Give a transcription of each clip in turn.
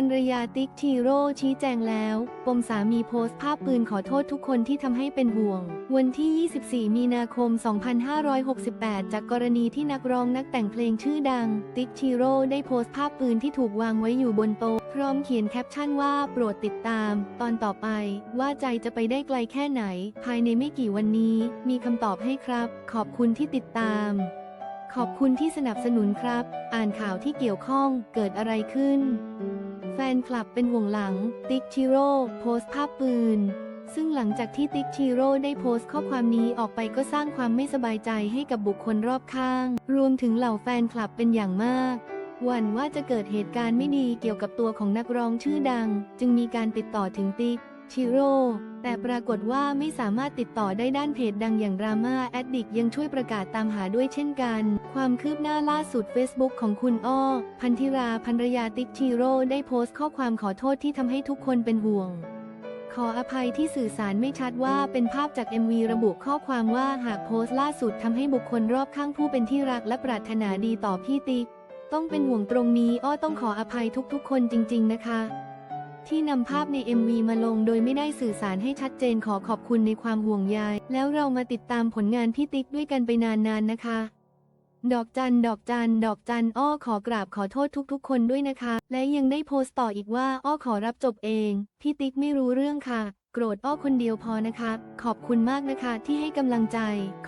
รรยาติ๊กทีโร่ชี้แจงแล้ว ปมสามีโพสต์ภาพปืนขอโทษทุกคนที่ทำให้เป็นห่วง วันที่ 24 มีนาคม 2568 จากกรณีที่นักร้องนักแต่งเพลงชื่อดัง ติ๊กทีโร่ได้โพสต์ภาพปืนที่ถูกวางไว้อยู่บนโต๊ะพร้อมเขียนแคปชั่นว่าโปรดติดตาม ตอนต่อไป ว่าใจจะไปได้ไกลแค่ไหน ภายในไม่กี่วันนี้ มีคำตอบให้ครับ ขอบคุณที่ติดตามขอบคุณที่สนับสนุนครับ อ่านข่าวที่เกี่ยวข้อง เกิดอะไรขึ้น แฟนคลับเป็นห่วงหลัง ติ๊กชิโร่โพสต์ภาพปืน ซึ่งหลังจากที่ติ๊กชิโร่ได้โพสต์ข้อความนี้ออกไปก็สร้างความไม่สบายใจให้กับบุคคลรอบข้าง รวมถึงเหล่าแฟนคลับเป็นอย่างมากหวั่นว่าจะเกิดเหตุการณ์ไม่ดีเกี่ยวกับตัวของนักร้องชื่อดัง จึงมีการติดต่อถึงติ๊ก ชิโร่ แต่ปรากฏว่าไม่สามารถติดต่อได้ด้านเพจดังอย่างดราม่าแอดดิกยังช่วยประกาศตามหาด้วยเช่นกัน ความคืบหน้าล่าสุด Facebook ของคุณอ้อ พันธิราภรรยาติ๊กชิโร่ได้โพสต์ข้อความขอโทษที่ทำให้ทุกคนเป็นห่วงขออภัยที่สื่อสารไม่ชัดว่าเป็นภาพจาก MV ระบุข้อความว่าหากโพสต์ล่าสุดทำให้บุคคลรอบข้างผู้เป็นที่รักและปรารถนาดีต่อพี่ติ๊กต้องเป็นห่วงตรงนี้อ้อต้องขออภัยทุกๆ คนจริง ๆ นะคะ ที่นำภาพใน MV มาลงโดยไม่ได้สื่อสารให้ชัดเจนขอขอบคุณในความห่วงใยแล้วเรามาติดตามผลงานพี่ติ๊กด้วยกันไปนานๆนะคะ ดอกจัน ดอกจัน ดอกจัน อ้อขอกราบขอโทษทุกๆ คนด้วยนะคะ และยังได้โพสต์ต่ออีกว่า อ้อขอรับจบเอง พี่ติ๊กไม่รู้เรื่องค่ะโกรธอ้อคนเดียวพอนะคะ ขอบคุณมากนะคะที่ให้กำลังใจ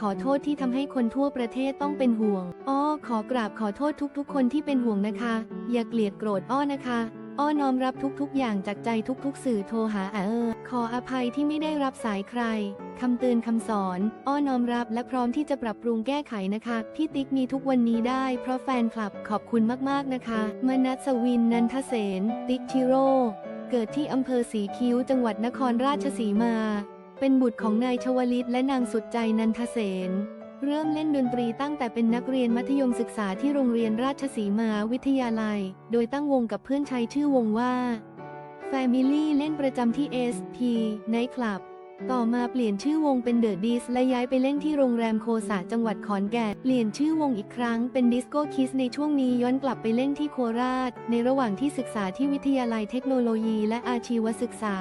ขอโทษที่ทำให้คนทั่วประเทศต้องเป็นห่วง อ้อขอกราบขอโทษทุกๆ คนที่เป็นห่วงนะคะ อย่าเกลียดโกรธอ้อนะคะ อ้อน้อมรับทุกๆ อย่างจากใจทุกๆ สื่อโทรหาอาเออ ขออภัยที่ไม่ได้รับสายใคร คำเตือนคำสอน อ้อน้อมรับและพร้อมที่จะปรับปรุงแก้ไขนะคะ พี่ติ๊กมีทุกวันนี้ได้ เพราะแฟนคลับขอบคุณมากๆนะคะ มนัสวินนันทเสน ติ๊กชิโร่ เกิดที่อำเภอสีคิ้วจังหวัดนครราชสีมา เป็นบุตรของนายชวลิตและนางสุดใจนันทเสน เริ่มเล่นดนตรีตั้งแต่เป็นนักเรียนมัธยมศึกษาที่โรงเรียนราชสีมาวิทยาลัย โดยตั้งวงกับเพื่อนชายชื่อวงว่า Family เล่นประจำที่ SP Night Club ต่อมาเปลี่ยนชื่อวงเป็นเดอะดิสและย้ายไปเล่นที่โรงแรมโคสาจังหวัดขอนแก่น เปลี่ยนชื่อวงอีกครั้งเป็นดิสโก้คิสในช่วงนี้ย้อนกลับไปเล่นที่โคราช ในระหว่างที่ศึกษาที่วิทยาลัยเทคโนโลยีและอาชีวศึกษา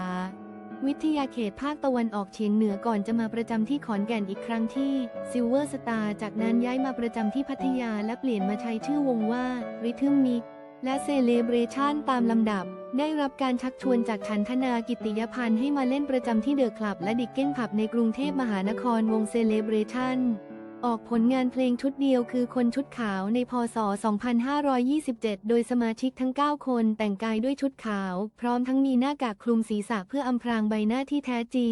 วิทยาเขตภาคตะวันออกเฉียงเหนือก่อนจะมาประจำที่ขอนแก่นอีกครั้งที่ซิลเวอร์สตาร์จากนั้นย้ายมาประจำที่พัทยาและเปลี่ยนมาใช้ชื่อวงว่าริทึมมิกและเซเลบรชันตามลำดับ ได้รับการชักชวนจากชันธนากิติยพันธ์ให้มาเล่นประจำที่เดอะคลับ และดิกเก้นผับในกรุงเทพมหานครวงเซเลบรชัน ออกผลงานเพลงชุดเดียวคือคนชุดขาวในพศ 2527 โดยสมาชิกทั้ง 9 คนแต่งกายด้วยชุดขาว พร้อมทั้งมีหน้ากากคลุมศีรษะเพื่ออำพรางใบหน้าที่แท้จริง